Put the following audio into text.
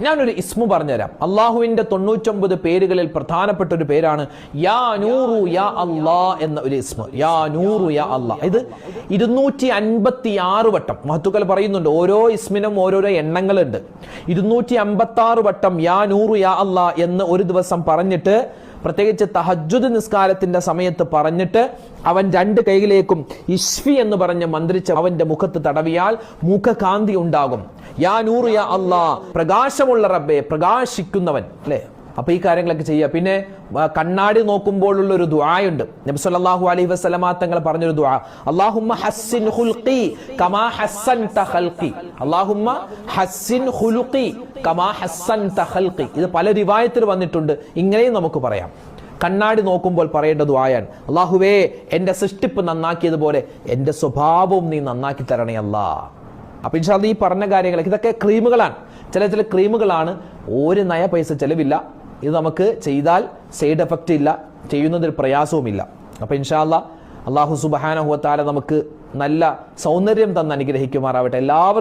ഞാനൊരു ഇസ്മു പറഞ്ഞുതരാം. അള്ളാഹുവിന്റെ തൊണ്ണൂറ്റൊമ്പത് പേരുകളിൽ പ്രധാനപ്പെട്ട ഒരു പേരാണ് യാ നൂറു യാ അല്ലാ എന്ന ഒരു ഇസ്മു. യാ നൂറു യാ അല്ലാ. ഇത് ഇരുന്നൂറ്റി അൻപത്തി ആറ് വട്ടം. മഹത്തുക്കൾ പറയുന്നുണ്ട് ഓരോ ഇസ്മിനും ഓരോരോ എണ്ണങ്ങളുണ്ട്. ഇരുന്നൂറ്റി അമ്പത്തി ആറ് വട്ടം യാ നൂറു യാ അല്ലാ എന്ന് ഒരു ദിവസം പറഞ്ഞിട്ട് പ്രത്യേകിച്ച് തഹജുദ് നിസ്കാരത്തിന്റെ സമയത്ത് പറഞ്ഞിട്ട് അവൻ രണ്ട് കൈകളിലേക്കും ഇഷ്ഫി എന്ന് പറഞ്ഞ് മന്ത്രിച്ച് അവന്റെ മുഖത്ത് തടവിയാൽ മുഖകാന്തി ഉണ്ടാകും. യാ നൂറ് യാ അള്ളാ പ്രകാശമുള്ള റബ്ബെ പ്രകാശിക്കുന്നവൻ അല്ലേ? അപ്പൊ ഈ കാര്യങ്ങളൊക്കെ ചെയ്യുക. പിന്നെ കണ്ണാടി നോക്കുമ്പോഴുള്ള ഒരു ദുആയുണ്ട്. നബി സല്ലല്ലാഹു അലൈഹി വസല്ലമ തങ്ങൾ പറഞ്ഞൊരു ദുആ അല്ലാഹുമ്മ ഹസ്സിൻ ഖുൽഖി കമാ ഹസ്സൻത ഖൽഖി. അല്ലാഹുമ്മ ഹസ്സിൻ ഖുൽഖി കമാ ഹസ്സൻത ഖൽഖി. ഇത് പല റിവായത്തിൽ വന്നിട്ടുണ്ട്. ഇങ്ങനെയും നമുക്ക് പറയാം. കണ്ണാടി നോക്കുമ്പോൾ പറയേണ്ട ദുആയാണ് അല്ലാഹുവേ എന്റെ സൃഷ്ടിപ്പ് നന്നാക്കിയതുപോലെ എന്റെ സ്വഭാവവും നീ നന്നാക്കി തരണേ അല്ലാ. അപ്പൊ ഇൻഷാദ് ഈ പറഞ്ഞ കാര്യങ്ങളൊക്കെ ഇതൊക്കെ ക്രീമുകളാണ്. ചില ചില ക്രീമുകളാണ് ഒരു നയ പൈസ ചെലവില്ല. ഇത് നമുക്ക് ചെയ്താൽ സൈഡ് എഫക്റ്റ് ഇല്ല ചെയ്യുന്നതിൽ പ്രയാസവുമില്ല. അപ്പൊ ഇൻഷാല്ല അള്ളാഹു സുബാനഹുവത്താല നമുക്ക് നല്ല സൗന്ദര്യം തന്ന് അനുഗ്രഹിക്കുമാറാവട്ടെ. എല്ലാവർക്കും